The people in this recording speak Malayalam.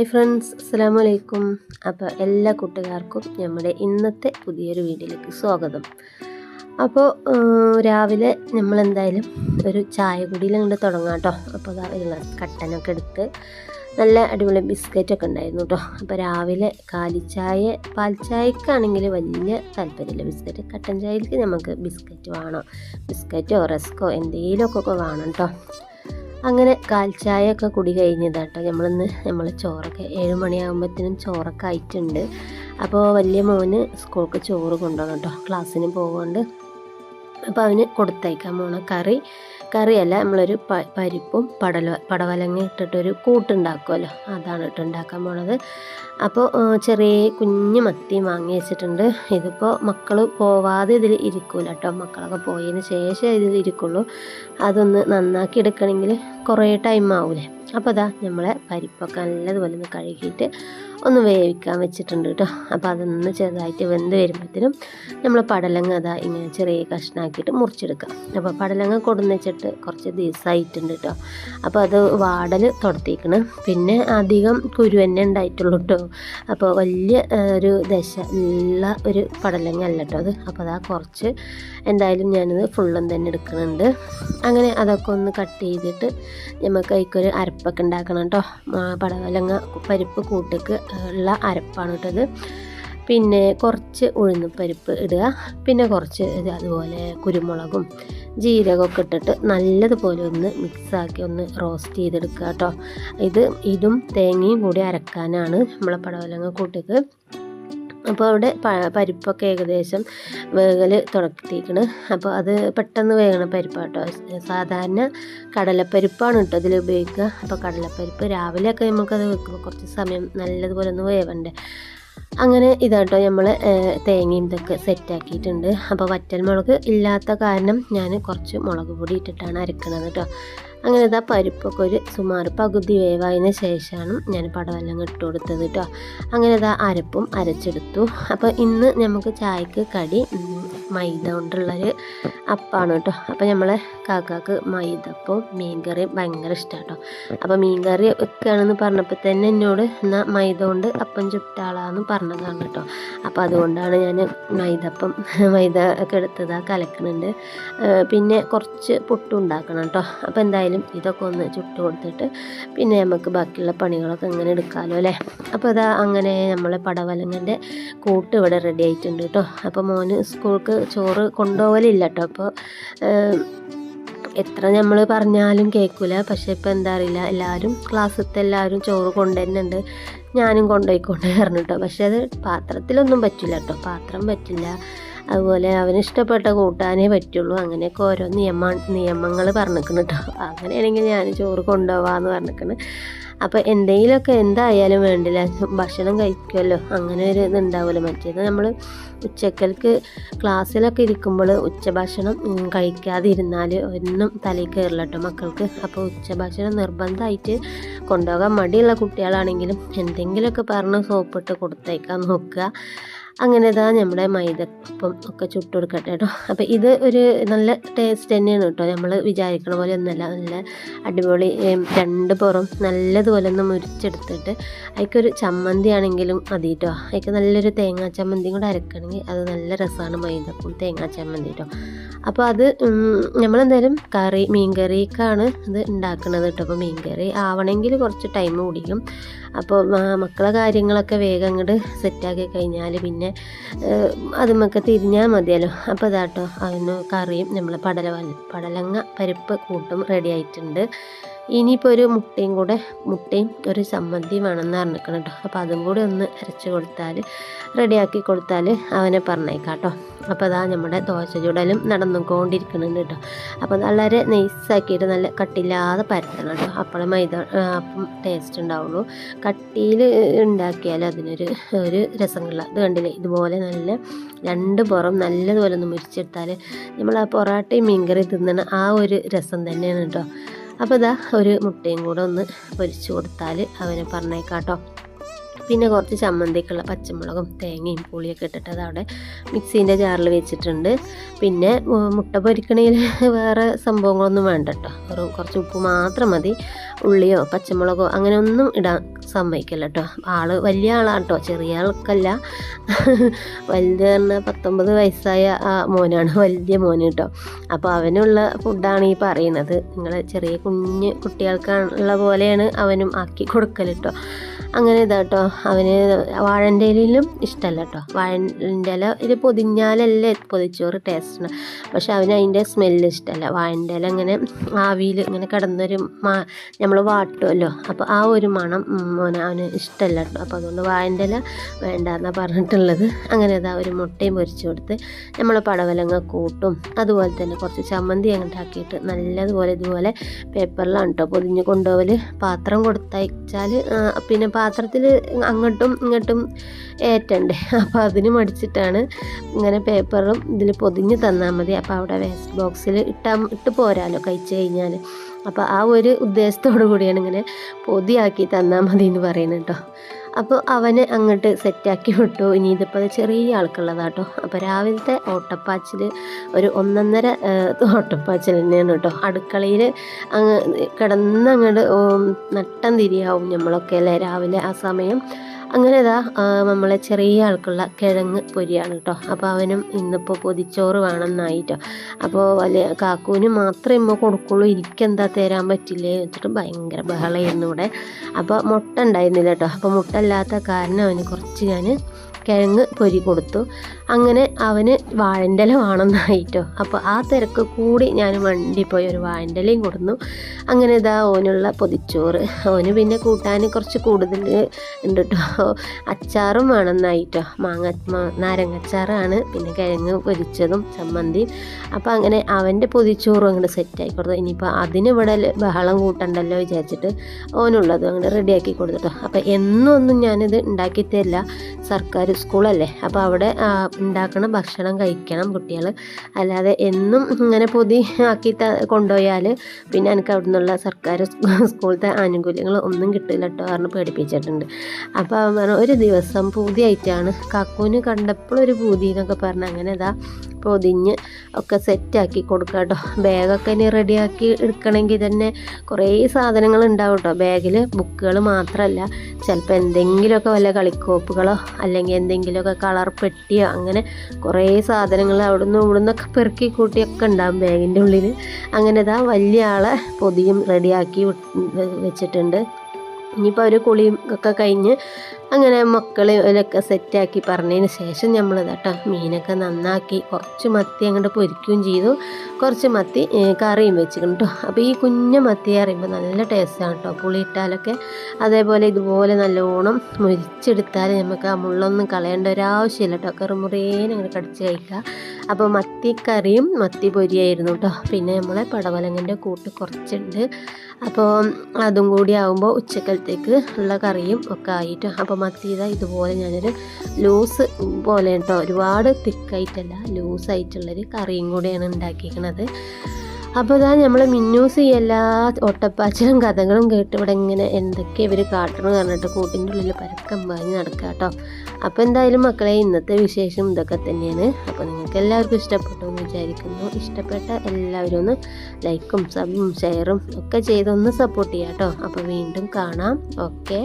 ഹായ് ഫ്രണ്ട്സ് അസ്സാം വലൈക്കും അപ്പോൾ എല്ലാ കൂട്ടുകാർക്കും നമ്മുടെ ഇന്നത്തെ പുതിയൊരു വീഡിയോയിലേക്ക് സ്വാഗതം. അപ്പോൾ രാവിലെ നമ്മൾ എന്തായാലും ഒരു ചായ കുടിയിൽ അങ്ങോട്ട് തുടങ്ങാം കേട്ടോ അപ്പോൾ കട്ടനൊക്കെ എടുത്ത് നല്ല അടിപൊളി ബിസ്ക്കറ്റൊക്കെ ഉണ്ടായിരുന്നു കേട്ടോ അപ്പോൾ രാവിലെ കാലിച്ചായ പാൽച്ചായക്കാണെങ്കിൽ വലിയ താല്പര്യമില്ല. ബിസ്ക്കറ്റ് കട്ടൻ ചായയിലേക്ക് നമുക്ക് ബിസ്ക്കറ്റ് വേണം. ബിസ്ക്കറ്റോ റസ്കോ എന്തെങ്കിലുമൊക്കെ വേണം കേട്ടോ അങ്ങനെ കാൽച്ചായൊക്കെ കുടി കഴിഞ്ഞതാട്ടോ. നമ്മളിന്ന് നമ്മൾ ചോറൊക്കെ ഏഴ് മണിയാകുമ്പോഴത്തേനും ചോറൊക്കെ ആയിട്ടുണ്ട്. അപ്പോൾ വലിയ മോന് സ്കൂൾക്ക് ചോറ് കൊണ്ടുപോകണം കേട്ടോ. ക്ലാസ്സിന് പോകുകൊണ്ട് അപ്പോൾ അവന് കൊടുത്തയക്കാൻ മോണ കറി കറിയല്ല നമ്മളൊരു പ പരിപ്പും പടല പടവലങ്ങ ഇട്ടിട്ടൊരു കൂട്ടുണ്ടാക്കുമല്ലോ അതാണ് ഇട്ട് ഉണ്ടാക്കാൻ പോണത്. അപ്പോൾ ചെറിയ കുഞ്ഞ് മത്തി വാങ്ങി വെച്ചിട്ടുണ്ട്. ഇതിപ്പോൾ മക്കൾ പോവാതെ ഇതിൽ ഇരിക്കൂല കേട്ടോ. മക്കളൊക്കെ പോയതിന് ശേഷം ഇതിൽ ഇരിക്കുള്ളൂ. അതൊന്ന് നന്നാക്കി എടുക്കണമെങ്കിൽ കുറേ ടൈം ആവൂലേ. അപ്പോൾ അതാ നമ്മളെ പരിപ്പൊക്കെ നല്ലതുപോലെ ഒന്ന് കഴുകിയിട്ട് ഒന്ന് വേവിക്കാൻ വെച്ചിട്ടുണ്ട് കേട്ടോ. അപ്പോൾ അതൊന്ന് ചെറുതായിട്ട് വെന്ത് വരുമ്പോഴത്തേനും നമ്മൾ പടലങ്ങ അതാ ഇങ്ങനെ ചെറിയ കഷ്ണാക്കിയിട്ട് മുറിച്ചെടുക്കാം. അപ്പോൾ പടലങ്ങ കൊടുന്ന് വെച്ചിട്ട് കുറച്ച് ദിവസമായിട്ടുണ്ട് കേട്ടോ. അപ്പോൾ അത് വാടൽ തുടത്തേക്കണം പിന്നെ അധികം കുരു തന്നെ ഉണ്ടായിട്ടുള്ളൂ കേട്ടോ. അപ്പോൾ വലിയ ഒരു ദശ ഉള്ള ഒരു പടലങ്ങ അല്ല കേട്ടോ അത്. അപ്പോൾ അതാ കുറച്ച് എന്തായാലും ഞാനത് ഫുള്ളും തന്നെ എടുക്കുന്നുണ്ട് അങ്ങനെ അതൊക്കെ ഒന്ന് കട്ട് ചെയ്തിട്ട് നമുക്ക് അതിക്കൊരു അരപ്പൊക്കെ ഉണ്ടാക്കണം കേട്ടോ. പടവലങ്ങ പരിപ്പ് കൂട്ടക്ക് ഉള്ള അരപ്പാണ് കേട്ടത്. പിന്നെ കുറച്ച് ഉഴുന്ന് പരിപ്പ് ഇടുക. പിന്നെ കുറച്ച് അതുപോലെ കുരുമുളകും ജീരകമൊക്കെ ഇട്ടിട്ട് നല്ലതുപോലെ ഒന്ന് മിക്സാക്കി ഒന്ന് റോസ്റ്റ് ചെയ്തെടുക്കുക കേട്ടോ. ഇത് ഇതും തേങ്ങയും കൂടി അരക്കാനാണ് നമ്മളെ പടവലങ്ങ കൂട്ടിക്ക് അപ്പോൾ അവിടെ പരിപ്പൊക്കെ ഏകദേശം വേകൽ തുടക്കിയിരിക്കണ് അപ്പോൾ അത് പെട്ടെന്ന് വേകണ പരിപ്പാട്ടോ. സാധാരണ കടലപ്പരിപ്പാണ് കേട്ടോ അതിൽ ഉപയോഗിക്കുക. അപ്പോൾ കടലപ്പരിപ്പ് രാവിലെയൊക്കെ നമുക്കത് വെക്കുമ്പോൾ കുറച്ച് സമയം നല്ലതുപോലെ ഒന്ന് വേവണ്ടേ. അങ്ങനെ ഇതാട്ടോ നമ്മൾ തേങ്ങയും ഇതൊക്കെ സെറ്റാക്കിയിട്ടുണ്ട്. അപ്പോൾ വറ്റൽ മുളക് ഇല്ലാത്ത കാരണം ഞാൻ കുറച്ച് മുളക് പൊടി ഇട്ടിട്ടാണ് അരക്കണത് കേട്ടോ. അങ്ങനെ ഇതാ പരിപ്പൊക്കെ ഒരു സുമാർ പകുതി വേവായതിന് ശേഷമാണ് ഞാൻ പടവെല്ലാം ഇട്ട് കൊടുത്തത് കേട്ടോ അങ്ങനെ ഇതാ അരപ്പും അരച്ചെടുത്തു. അപ്പോൾ ഇന്ന് നമുക്ക് ചായക്ക് കടി മൈദ കൊണ്ടുള്ളൊരു അപ്പാണ് കേട്ടോ അപ്പോൾ നമ്മളെ കാക്കാക്ക് മൈദപ്പവും മീൻകറിയും ഭയങ്കര ഇഷ്ടമാണ് കേട്ടോ അപ്പോൾ മീൻകറി വെക്കുകയാണെന്ന് പറഞ്ഞപ്പോൾ തന്നെ എന്നോട് എന്നാൽ മൈദ കൊണ്ട് അപ്പം ചുട്ടാളാന്ന് പറഞ്ഞതാണ് കേട്ടോ അപ്പോൾ അതുകൊണ്ടാണ് ഞാൻ മൈദപ്പം മൈദ ഒക്കെ എടുത്തത് കലക്കുന്നുണ്ട് പിന്നെ കുറച്ച് പുട്ടുണ്ടാക്കണം കേട്ടോ അപ്പോൾ എന്തായാലും ഇതൊക്കെ ഒന്ന് ചുട്ട് കൊടുത്തിട്ട് പിന്നെ നമുക്ക് ബാക്കിയുള്ള പണികളൊക്കെ ഇങ്ങനെ എടുക്കാമല്ലോ അല്ലേ? അപ്പോൾ അതാ അങ്ങനെ നമ്മളെ പടവലങ്ങന്റെ കൂട്ട് ഇവിടെ റെഡി ആയിട്ടുണ്ട് കേട്ടോ അപ്പോൾ മോന് സ്കൂൾക്ക് ചോറ് കൊണ്ടുപോകലില്ല കേട്ടോ അപ്പോൾ എത്ര നമ്മൾ പറഞ്ഞാലും കേൾക്കില്ല പക്ഷേ ഇപ്പോൾ എന്താ അറിയില്ല. എല്ലാവരും ക്ലാസ്സിലത്തെ എല്ലാവരും ചോറ് കൊണ്ടുതന്നുണ്ട് ഞാനും കൊണ്ടുപോയിക്കൊണ്ട് കേട്ടോ പക്ഷേ അത് പാത്രത്തിലൊന്നും പറ്റില്ല കേട്ടോ പാത്രം പറ്റില്ല. അതുപോലെ അവന് ഇഷ്ടപ്പെട്ട കൂട്ടാനേ പറ്റുള്ളൂ. അങ്ങനെയൊക്കെ ഓരോ നിയമ നിയമങ്ങൾ പറഞ്ഞിരിക്കണം കേട്ടോ അങ്ങനെയാണെങ്കിൽ ഞാൻ ചോറ് കൊണ്ടുപോകാമെന്ന് പറഞ്ഞിരിക്കണം അപ്പോൾ എന്തെങ്കിലുമൊക്കെ എന്തായാലും വേണ്ടില്ല. ഭക്ഷണം കഴിക്കുമല്ലോ. അങ്ങനെ ഒരു ഇതുണ്ടാവുമല്ലോ. മറ്റേത് നമ്മൾ ഉച്ചക്കൽക്ക് ക്ലാസ്സിലൊക്കെ ഇരിക്കുമ്പോൾ ഉച്ചഭക്ഷണം കഴിക്കാതിരുന്നാൽ ഒന്നും തലയിൽ കയറില്ല കേട്ടോ മക്കൾക്ക്. അപ്പോൾ ഉച്ചഭക്ഷണം നിർബന്ധമായിട്ട് കൊണ്ടുപോകാൻ മടിയുള്ള കുട്ടികളാണെങ്കിലും എന്തെങ്കിലുമൊക്കെ പറഞ്ഞ് സോപ്പിട്ട് കൊടുത്തേക്കാൻ നോക്കുക. അങ്ങനെ ഇതാ നമ്മുടെ മൈദപ്പം ഒക്കെ ചുട്ട് കൊടുക്കട്ടെ കേട്ടോ. അപ്പോൾ ഇത് ഒരു നല്ല ടേസ്റ്റ് തന്നെയാണ് കേട്ടോ. നമ്മൾ വിചാരിക്കണ പോലെ ഒന്നല്ല നല്ല അടിപൊളി രണ്ട് പുറം നല്ലതുപോലെ ഒന്ന് മുരിച്ചെടുത്തിട്ട് അതിക്കൊരു ചമ്മന്തി ആണെങ്കിലും മതി കേട്ടോ. അതിക്ക് നല്ലൊരു തേങ്ങാ ചമ്മന്തി കൂടെ അരക്കണമെങ്കിൽ അത് നല്ല രസമാണ് മൈദപ്പം തേങ്ങാ ചമ്മന്തി കേട്ടോ. അപ്പോൾ അത് നമ്മളെന്തായാലും കറി മീൻ കറിക്കാണ് ഇത് ഉണ്ടാക്കുന്നത് കേട്ടോ. അപ്പോൾ മീൻ കറി ആവണമെങ്കിൽ കുറച്ച് ടൈം കുടിക്കും. അപ്പോൾ മക്കളെ കാര്യങ്ങളൊക്കെ വേഗം അങ്ങോട്ട് സെറ്റാക്കി കഴിഞ്ഞാൽ പിന്നെ അതുമൊക്കെ തിരിഞ്ഞാൽ മതിയല്ലോ. അപ്പോൾ ഇതാട്ടോ അതിന് കറിയും നമ്മൾ പടല പടലങ്ങ പരിപ്പ് കൂട്ടും റെഡി ആയിട്ടുണ്ട്. ഇനിയിപ്പോൾ ഒരു മുട്ടയും കൂടെ മുട്ടയും ഒരു ചമ്മന്തിയും വേണമെന്ന് പറഞ്ഞിരിക്കണം കേട്ടോ. അപ്പോൾ അതും കൂടി ഒന്ന് അരച്ച് കൊടുത്താൽ റെഡിയാക്കി കൊടുത്താൽ അവനെ പറഞ്ഞേക്കാം കേട്ടോ. അപ്പോൾ അതാ നമ്മുടെ ദോശ ചുടലും നടന്നുകൊണ്ടിരിക്കുന്നുണ്ട് കേട്ടോ. അപ്പോൾ വളരെ നൈസാക്കിയിട്ട് നല്ല കട്ടില്ലാതെ പരത്തണം കേട്ടോ. അപ്പോൾ മൈദ അപ്പം ടേസ്റ്റ് ഉണ്ടാവുള്ളൂ. കട്ടിയിൽ ഉണ്ടാക്കിയാൽ അതിനൊരു ഒരു രസങ്ങളില്ല ഇത് കണ്ടില്ലേ? ഇതുപോലെ നല്ല രണ്ട് പുറം നല്ലതുപോലെ ഒന്ന് മുരിച്ചെടുത്താൽ നമ്മൾ ആ പൊറാട്ടയും മീൻകറി തിന്നണ ആ ഒരു രസം തന്നെയാണ് കേട്ടോ. അപ്പോൾ ഇതാ ഒരു മുട്ടയും കൂടെ ഒന്ന് പൊരിച്ച് കൊടുത്താൽ അവനെ പറഞ്ഞേക്കാട്ടോ. പിന്നെ കുറച്ച് ചമ്മന്തിക്കുള്ള പച്ചമുളകും തേങ്ങയും പുളിയൊക്കെ ഇട്ടിട്ട് അത് അവിടെ മിക്സീന്റെ ജാറിൽ വെച്ചിട്ടുണ്ട്. പിന്നെ മുട്ട പൊരിക്കണേൽ വേറെ സംഭവങ്ങളൊന്നും വേണ്ട കേട്ടോ കുറച്ച് ഉപ്പ് മാത്രം മതി. ഉള്ളിയോ പച്ചമുളകോ അങ്ങനെ ഒന്നും ഇടാൻ സമ്മതിക്കില്ല കേട്ടോ ആൾ വലിയ ആളാണ് കേട്ടോ ചെറിയ ആൾക്കല്ല. വലുത് പറഞ്ഞാൽ പത്തൊമ്പത് വയസ്സായ ആ മോനാണ് വലിയ മോന് കേട്ടോ അപ്പോൾ അവനുള്ള ഫുഡാണ് ഈ പറയുന്നത്. നിങ്ങൾ ചെറിയ കുഞ്ഞ് കുട്ടികൾക്കുള്ള പോലെയാണ് അവനും ആക്കി കൊടുക്കൽ കേട്ടോ അങ്ങനെ ഇതാട്ടോ അവന് വാഴന്റെ ഇലയിലും ഇഷ്ടമല്ല കേട്ടോ വാഴന്റെ ഇല ഇത് പൊതിഞ്ഞാലല്ലേ പൊതിച്ചോറ് ടേസ്റ്റാണ് പക്ഷെ അവന് അതിന്റെ സ്മെല്ല് ഇഷ്ടമല്ല വാഴന്റെ ഇല ഇങ്ങനെ ആവിയിൽ ഇങ്ങനെ കിടന്നൊരു മാ നമ്മൾ വാട്ടുമല്ലോ അപ്പോൾ ആ ഒരു മണം മോനെ അവന് ഇഷ്ടമല്ല കേട്ടോ. അപ്പോൾ അതുകൊണ്ട് വായന്റെ ഇല വേണ്ടെന്നാണ് പറഞ്ഞിട്ടുള്ളത്. അങ്ങനെ ഇതാ ഒരു മുട്ടയും പൊരിച്ചു കൊടുത്ത് നമ്മൾ പടവലങ്ങ കൂട്ടും. അതുപോലെ തന്നെ കുറച്ച് ചമ്മന്തി അങ്ങോട്ടാക്കിയിട്ട് നല്ലതുപോലെ ഇതുപോലെ പേപ്പറിലാണ് കേട്ടോ പൊതിഞ്ഞ് കൊണ്ടുപോകൽ പാത്രം കൊടുത്തയച്ചാൽ പിന്നെ പാത്രത്തിൽ അങ്ങോട്ടും ഇങ്ങോട്ടും ഏറ്റണ്ടേ. അപ്പോൾ അതിന് മടിച്ചിട്ടാണ് ഇങ്ങനെ പേപ്പറും ഇതിൽ പൊതിഞ്ഞ് തന്നാൽ മതി. അപ്പോൾ അവിടെ വേസ്റ്റ് ബോക്സിൽ ഇട്ടാ ഇട്ട് പോരാലോ കഴിച്ച് കഴിഞ്ഞാൽ അപ്പോൾ ആ ഒരു ഉദ്ദേശത്തോടു കൂടിയാണ് ഇങ്ങനെ പൊതിയാക്കി തന്നാൽ മതി എന്ന് പറയുന്നത് കേട്ടോ. അപ്പോൾ അവനെ അങ്ങോട്ട് സെറ്റാക്കി വിട്ടു. ഇനി ഇതിപ്പോൾ ചെറിയ ആൾക്കുള്ളതാട്ടോ അപ്പോൾ രാവിലത്തെ ഓട്ടപ്പാച്ചിൽ ഒരു ഒന്നൊന്നര ഓട്ടപ്പാച്ചിൽ തന്നെയാണ് കേട്ടോ. അടുക്കളയിൽ അങ്ങ് കിടന്നങ്ങോട്ട് നട്ടം തിരിയാവും നമ്മളൊക്കെ അല്ലേ രാവിലെ ആ സമയം. അങ്ങനെ ഇതാ നമ്മളെ ചെറിയ ആൾക്കുള്ള കിഴങ്ങ് പൊരിയാണ് കേട്ടോ അപ്പോൾ അവനും ഇന്നിപ്പോൾ പൊതിച്ചോറ് വേണമെന്നായിട്ടോ. അപ്പോൾ വലിയ കാക്കൂന് മാത്രമേ ഇമ്മ കൊടുക്കുള്ളൂ. എനിക്കെന്താ തരാൻ പറ്റില്ലേ വെച്ചിട്ട് ഭയങ്കര ബഹളമായിരുന്നു ഇവിടെ. അപ്പോൾ മുട്ട ഉണ്ടായിരുന്നില്ല കേട്ടോ അപ്പോൾ മുട്ട ഇല്ലാത്ത കാരണം അവന് കുറച്ച് ഞാൻ കിഴങ്ങ് പൊരി കൊടുത്തു. അങ്ങനെ അവന് വാഴന്റെല വേണമെന്നായിട്ടോ. അപ്പോൾ ആ തിരക്ക് കൂടി ഞാൻ വണ്ടി പോയി ഒരു വാഴന്റെലയും കൊടുത്തു അങ്ങനെ ഇതാ ഓനുള്ള പൊതിച്ചോറ്. ഓന് പിന്നെ കൂട്ടാൻ കുറച്ച് കൂടുതൽ ഉണ്ട് കേട്ടോ അച്ചാറും വേണമെന്നായിട്ടോ. മാങ്ങ നാരങ്ങച്ചാറാണ്. പിന്നെ കിഴങ്ങ് പൊരിച്ചതും ചമ്മന്തിയും. അപ്പോൾ അങ്ങനെ അവന്റെ പൊതിച്ചോറും അങ്ങോട്ട് സെറ്റാക്കി കൊടുത്തു. ഇനിയിപ്പോൾ അതിനിവിടെ ബഹളം കൂട്ടണ്ടല്ലോ വിചാരിച്ചിട്ട് ഓനുള്ളത് അങ്ങോട്ട് റെഡിയാക്കി കൊടുത്തിട്ടോ അപ്പോൾ എന്നൊന്നും ഞാനിത് ഉണ്ടാക്കി തരില്ല സർക്കാർ സ്കൂളല്ലേ? അപ്പോൾ അവിടെ ഉണ്ടാക്കണ ഭക്ഷണം കഴിക്കണം കുട്ടികൾ അല്ലാതെ എന്നും ഇങ്ങനെ പൊതി ആക്കി കൊണ്ടുപോയാൽ പിന്നെ എനിക്ക് അവിടെ നിന്നുള്ള സർക്കാർ സ്കൂളത്തെ ആനുകൂല്യങ്ങൾ ഒന്നും കിട്ടില്ല കേട്ടോ പറഞ്ഞ് പേടിപ്പിച്ചിട്ടുണ്ട്. അപ്പോൾ പറഞ്ഞു ഒരു ദിവസം പൂതിയായിട്ടാണ് കാക്കൂന് കണ്ടപ്പോൾ ഒരു പൂതി എന്നൊക്കെ പറഞ്ഞ് അങ്ങനെ ഇതാ പൊതിഞ്ഞ് ഒക്കെ സെറ്റാക്കി കൊടുക്കുക കേട്ടോ ബാഗൊക്കെ ഇനി റെഡിയാക്കി എടുക്കണമെങ്കിൽ തന്നെ കുറേ സാധനങ്ങൾ ഉണ്ടാവും കേട്ടോ ബാഗിൽ ബുക്കുകൾ മാത്രമല്ല ചിലപ്പോൾ എന്തെങ്കിലുമൊക്കെ വല്ല കളിക്കോപ്പുകളോ അല്ലെങ്കിൽ എന്തെങ്കിലുമൊക്കെ കളർ പെട്ടിയോ അങ്ങനെ കുറേ സാധനങ്ങൾ അവിടെ നിന്ന് ഇവിടെ നിന്നൊക്കെ പെറുക്കി കൂട്ടിയൊക്കെ ഉണ്ടാകും ബാഗിന്റെ ഉള്ളിൽ. അങ്ങനെ ഇതാ വലിയ ആളെ പൊതിയും റെഡിയാക്കി വെച്ചിട്ടുണ്ട്. ഇനിയിപ്പോൾ അവർ കുളിയും ഒക്കെ കഴിഞ്ഞ് അങ്ങനെ മക്കളെ ഇതിലൊക്കെ സെറ്റാക്കി പറഞ്ഞതിന് ശേഷം നമ്മൾ കേട്ടോ മീനൊക്കെ നന്നാക്കി കുറച്ച് മത്തി അങ്ങോട്ട് പൊരിക്കുകയും ചെയ്തു. കുറച്ച് മത്തി കറിയും വെച്ചിട്ടുണ്ട് കേട്ടോ അപ്പോൾ ഈ കുഞ്ഞ മത്തി അറിയുമ്പോൾ നല്ല ടേസ്റ്റാണ് കേട്ടോ പുളി ഇട്ടാലൊക്കെ അതേപോലെ ഇതുപോലെ നല്ലോണം മുരിച്ചെടുത്താൽ നമുക്ക് ആ മുള്ളൊന്നും കളയേണ്ട ഒരാവശ്യമില്ല കേട്ടോ കറുമുറേനെ അങ്ങനെ കടിച്ച് കഴിക്കുക. അപ്പോൾ മത്തി കറിയും മത്തി പൊരിയായിരുന്നു കേട്ടോ പിന്നെ നമ്മളെ പടവലങ്ങന്റെ കൂട്ട് കുറച്ചുണ്ട്. അപ്പോൾ അതും കൂടി ആകുമ്പോൾ ഉച്ചക്കലത്തേക്ക് ഉള്ള കറിയും ഒക്കെ ആയിട്ട് അപ്പോൾ മത്തി ഇതാ ഇതുപോലെ ഞാനൊരു ലൂസ് പോലെ കേട്ടോ ഒരുപാട് തിക്കായിട്ടല്ല ലൂസായിട്ടുള്ളൊരു കറിയും കൂടിയാണ് ഉണ്ടാക്കിയിരിക്കുന്നത് അപ്പോൾ ഇതാ നമ്മൾ മിന്നൂസ് ഈ എല്ലാ ഒട്ടപ്പാച്ചിലും കഥകളും കേട്ട് ഇവിടെ ഇങ്ങനെ എന്തൊക്കെ ഇവർ കാട്ടണം പറഞ്ഞിട്ട് കൂട്ടിന്റെ ഉള്ളിൽ പരക്കം വാങ്ങി നടക്കുക കേട്ടോ അപ്പോൾ എന്തായാലും മക്കളെ ഇന്നത്തെ വിശേഷം ഇതൊക്കെ തന്നെയാണ്. അപ്പോൾ നിങ്ങൾക്ക് എല്ലാവർക്കും ഇഷ്ടപ്പെട്ടു എന്ന് വിചാരിക്കുന്നു. ഇഷ്ടപ്പെട്ട എല്ലാവരും ഒന്ന് ലൈക്കും സബും ഷെയറും ഒക്കെ ചെയ്തൊന്ന് സപ്പോർട്ട് ചെയ്യാം കേട്ടോ അപ്പോൾ വീണ്ടും കാണാം. ഓക്കെ